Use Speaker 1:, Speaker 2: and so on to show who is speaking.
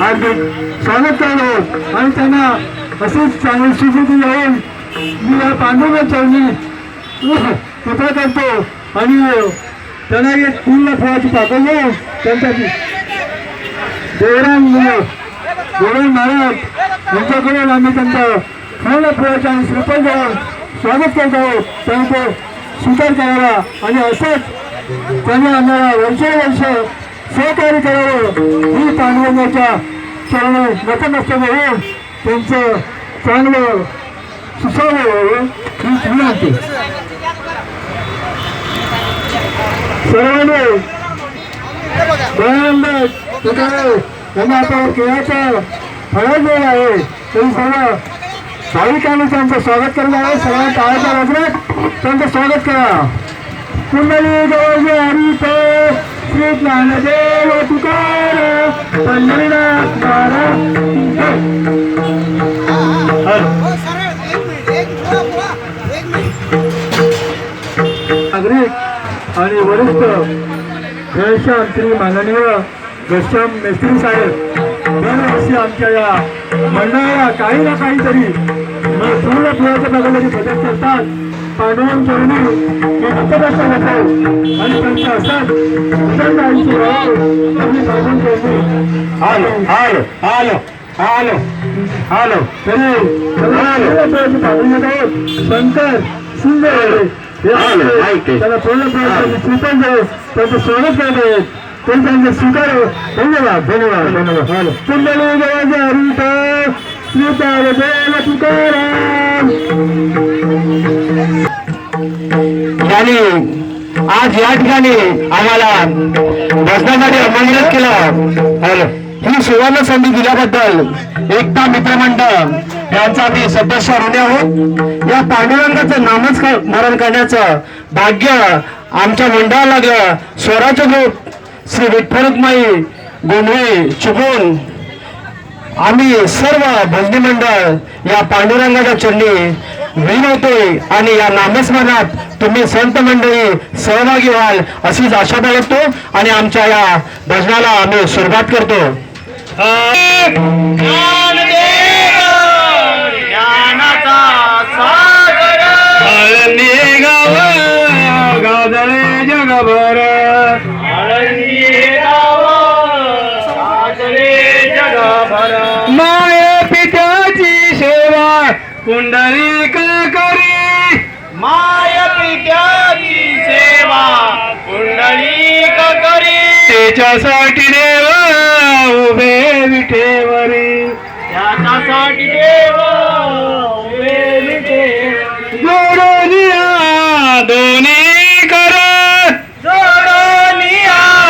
Speaker 1: हार्दिक स्वागत करतो. आणि त्यांना अशीच चांगली स्वीकृती देऊन मी या पांडुरंग चरणी कृपा करतो. आणि त्यांना एक पूर्ण फळाची पाकळ देऊन त्यांच्या देवराम देवराम महाराज यांच्याकडून आम्ही त्यांचं पूर्ण फळाचं आणि श्रीफळ देऊन स्वागत करतो. त्यांनी तो स्वीकार करावा आणि असंच त्यांनी आम्हाला वर्षोवर्ष सहकार्य करावं ही पांडुरंगाच्या चरणी नतमस्तक होऊन त्यांचं चांगलं सुसावं व्हावं ही विनंती. सर्वांनी दयानंद तुकाराम यांना आता केळाचा फळा जो आहे. तरी सर्व भाविकांनी त्यांचं स्वागत करणार आहे सर्वांना टाळाच्या वाजण्यात त्यांचं स्वागत करा. कुंडली हरी हरित श्री ज्ञानदेव तुकार पंढरीनाथ नागरिक आणि वरिष्ठ घनश्याम श्री माननीय घनश्याम मेस्त्री साहेब. दरवर्षी आमच्या या मंडळाला काही ना काहीतरी पूर्ण फुलाच्या बघायला बदल करतात. पांडुरंग चरणी हे नतमस्तक होतो आणि त्यांच्या असतात प्रचंड आयुष्य अशी मागून चरणी
Speaker 2: हालो हालो हालो हालो हालो
Speaker 1: तरी आहोत शंकर सुंदर
Speaker 2: आलं.
Speaker 1: त्याला पूर्ण देऊ त्यांचं स्वागत करत आहेत. त्यांचे स्वीकार धन्यवाद धन्यवाद धन्यवाद. हालो कुंडली देवाचे हरित श्रीपाद देव तुकाराम
Speaker 2: आणि आज या ठिकाणी आम्हाला बसण्यासाठी आमंत्रित केलं. ही सुवर्ण संधी दिल्याबद्दल एकता मित्रमंडळ यांचा मी सदस्य ऋणी आहोत. या पांडुरंगाचं नामस्मरण करण्याचं भाग्य आमच्या मंडळाला लागलं स्वराज्य ग्रुप श्री विठ्ठलमाई गोंधळे चुकून आम्ही सर्व भजनी मंडळ या पांडुरंगाच्या चरणी विनवतोय आणि या नामस्मरणात तुम्ही संत मंडळी सहभागी व्हाल अशीच आशा बाळगतो आणि आमच्या या भजनाला आम्ही सुरुवात करतो. गाव गाजले जगभर. माये पित्याची सेवा कुंडली का करी
Speaker 3: माय पित्याची सेवा कुंडली का करी
Speaker 2: त्याच्यासाठी देव उभे विठेवरी.
Speaker 3: त्याच्यासाठी देव उभे विठेवरी. दोन